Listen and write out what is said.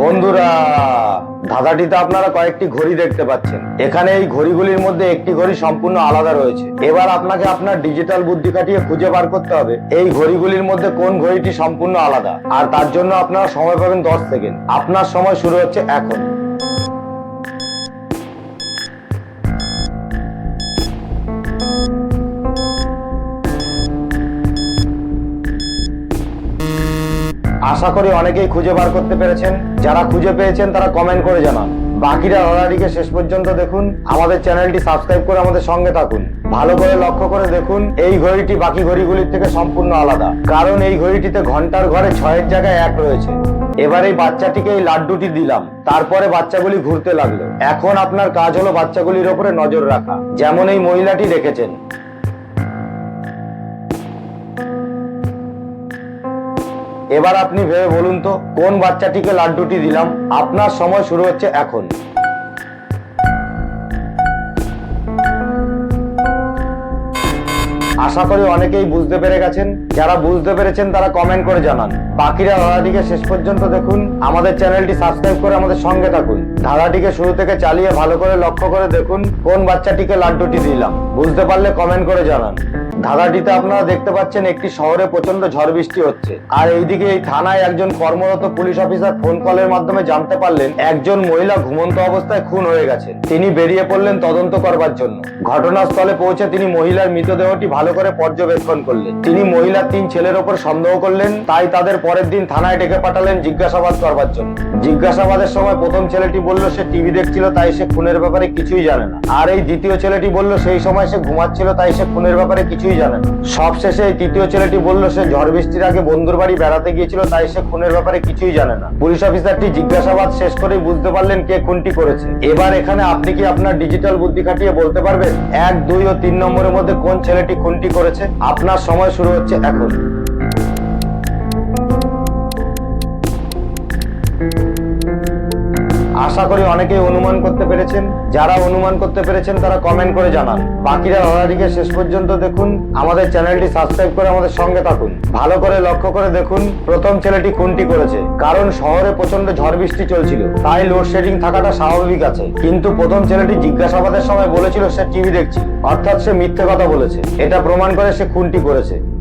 বন্ধুরা, ধাঁধাটিতে আপনারা কয়েকটি ঘড়ি দেখতে পাচ্ছেন। এখানে এই ঘড়িগুলির মধ্যে একটি ঘড়ি সম্পূর্ণ আলাদা রয়েছে। এবার আপনাকে আপনার ডিজিটাল বুদ্ধি কাটিয়ে খুঁজে বার করতে হবে, এই ঘড়িগুলির মধ্যে কোন ঘড়িটি সম্পূর্ণ আলাদা। আর তার জন্য আপনারা সময় পাবেন দশ সেকেন্ড। আপনার সময় শুরু হচ্ছে এখন। আশা করি অনেকেই খুঁজে বার করতে পেরেছেন। যারা খুঁজে পেয়েছেন, তারা কমেন্ট করে জানান। বাকিরা লড়াইটিকে শেষ পর্যন্ত দেখুন। আমাদের চ্যানেলটি সাবস্ক্রাইব করে আমাদের সঙ্গে থাকুন। ভালো করে লক্ষ্য করে দেখুন, এই ঘড়িটি বাকি ঘড়িগুলির থেকে সম্পূর্ণ আলাদা। কারণ এই ঘড়িটিতে ঘণ্টার ঘরে ছয়ের জায়গায় এক রয়েছে। এবার এই বাচ্চাটিকে এই লাড্ডুটি দিলাম। তারপরে বাচ্চাগুলি ঘুরতে লাগল। এখন আপনার কাজ হলো বাচ্চাগুলির ওপরে নজর রাখা। যেমন এই মহিলাটি রেখেছেন এবার আপনি ভেবে বলুন তো কোন বাচ্চাটিকে লাড্ডুটি দিলাম? আপনার সময় শুরু হচ্ছে এখন। আশা করি অনেকেই বুঝতে পেরে গেছেন। যারা বুঝতে পেরেছেন, তারা কমেন্ট করে জানান। বাকিরা ধাঁধাটিকে শেষ পর্যন্ত দেখুন। আমাদের চ্যানেলটি সাবস্ক্রাইব করে আমাদের সঙ্গে থাকুন। ধাঁধাটিকে শুরু থেকে চালিয়ে ভালো করে লক্ষ্য করে দেখুন কোন বাচ্চাটিকে লাড্ডুটি দিলাম। বুঝতে পারলে কমেন্ট করে জানান। ধাঁধাটিতে আপনারা দেখতে পাচ্ছেন, একটি শহরে প্রচণ্ড ঝড় বৃষ্টি হচ্ছে। আর এইদিকে এই থানায় একজন কর্মরত পুলিশ অফিসার ফোন কলের মাধ্যমে জানতে পারলেন, একজন মহিলা ঘুমন্ত অবস্থায় খুন হয়ে গেছে। তিনি বেরিয়ে পড়লেন তদন্ত করবার জন্য। ঘটনাস্থলে পৌঁছে তিনি মহিলার মৃতদেহটি ভালো করে পর্যবেক্ষণ করলেন। তিনি মহিলার তিন ছেলের ওপর সন্দেহ করলেন, তাই তাদের পরের দিন থানায় ডেকে পাঠালেন জিজ্ঞাসাবাদ করবার জন্য। জিজ্ঞাসাবাদের সময় প্রথম ছেলেটি বলল, সে টিভি দেখছিল, তাই সে খুনের ব্যাপারে কিছুই জানে না। আর এই দ্বিতীয় ছেলেটি বলল, সেই সময় সে ঘুমাচ্ছিল, তাই সে খুনের ব্যাপারে কিছুই জানে না। সবশেষে এই তৃতীয় ছেলেটি বলল, সে ঝড় বৃষ্টির আগে বন্ধুর বাড়ি বেড়াতে গিয়েছিল, তাই সে খুনের ব্যাপারে কিছুই জানে না। পুলিশ অফিসারটি জিজ্ঞাসাবাদ শেষ করেই বুঝতে পারলেন কে খুনটি করেছে। এবার এখানে আপনি কি আপনার ডিজিটাল বুদ্ধি খাটিয়ে বলতে পারবেন, এক, দুই ও তিন নম্বরের মধ্যে কোন ছেলেটি খুনটি করেছে। আপনার সময় শুরু হচ্ছে এখন। আশা করি অনেকেই অনুমান করতে পেরেছেন। যারা অনুমান করতে পেরেছেন, তারা কমেন্ট করে জানান। বাকিরা লড়াইটিকে শেষ পর্যন্ত দেখুন। আমাদের চ্যানেলটি সাবস্ক্রাইব করে আমাদের সঙ্গে থাকুন। ভালো করে লক্ষ্য করে দেখুন, প্রথম ছেলেটি খুনটি করেছে। কারণ শহরে প্রচণ্ড ঝড় বৃষ্টি চলছিল। তাই লোডশেডিং থাকাটা স্বাভাবিক আছে। কিন্তু প্রথম ছেলেটি জিজ্ঞাসাবাদের সময় বলেছিল, সে টিভি দেখছিল অর্থাৎ সে মিথ্যে কথা বলেছে। এটা প্রমাণ করে সে খুনটি করেছে।